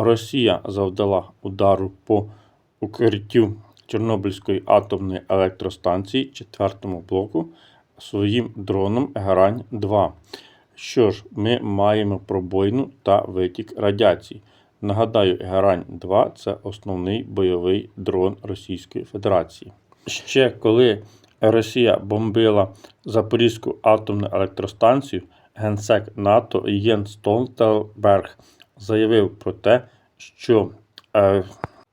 Росія завдала удару по укриттю Чорнобильської атомної електростанції четвертому блоку своїм дроном Грань-2. Що ж, ми маємо пробоїну та витік радіації. Нагадаю, Герань-2 це основний бойовий дрон Російської Федерації. Ще коли Росія бомбила Запорізьку атомну електростанцію, генсек НАТО Єн Столтенберг заявив про те, що е,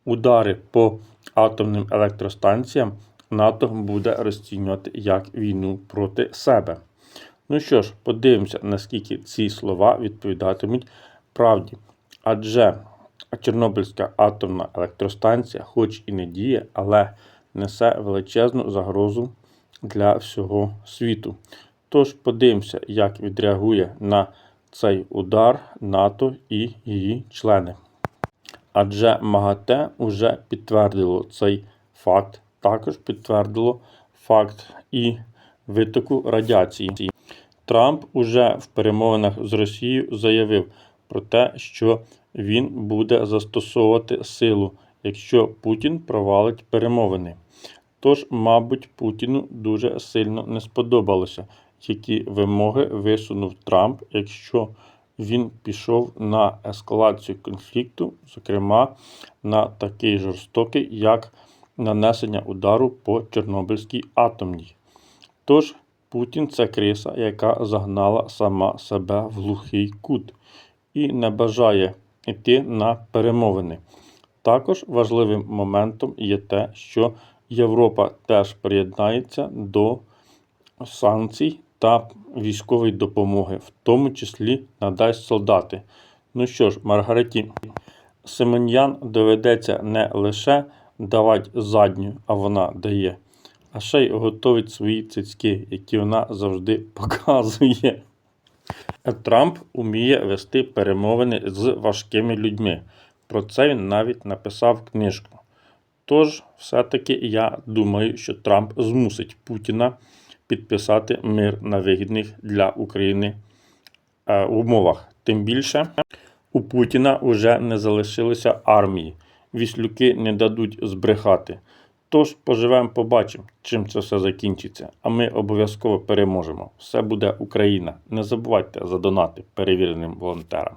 удари по атомним електростанціям НАТО буде розцінювати як війну проти себе. Ну що ж, подивимося, наскільки ці слова відповідатимуть правді. Адже Чорнобильська атомна електростанція, хоч і не діє, але несе величезну загрозу для всього світу. Тож подивимося, як відреагує на цей удар НАТО і її члени. Адже МАГАТЕ вже підтвердило цей факт, також підтвердило факт і витоку радіації. Трамп уже в перемовинах з Росією заявив про те, що він буде застосовувати силу, якщо Путін провалить перемовини. Тож, мабуть, Путіну дуже сильно не сподобалося, які вимоги висунув Трамп, якщо він пішов на ескалацію конфлікту, зокрема на такий жорстокий, як нанесення удару по Чорнобильській атомній. Тож Путін це криса, яка загнала сама себе в глухий кут і не бажає йти на перемовини. Також важливим моментом є те, що Європа теж приєднається до санкцій та військової допомоги, в тому числі надасть солдати. Ну що ж, Маргариті Семен'ян доведеться не лише давати задню, а вона дає, а ще й готовить свої цицьки, які вона завжди показує. Трамп уміє вести перемовини з важкими людьми. Про це він навіть написав книжку. Тож, все-таки я думаю, що Трамп змусить Путіна підписати мир на вигідних для України е, умовах. Тим більше у Путіна вже не залишилося армії. Віслюки не дадуть збрехати. Тож поживемо, побачимо, чим це все закінчиться. А ми обов'язково переможемо. Все буде Україна. Не забувайте задонати перевіреним волонтерам.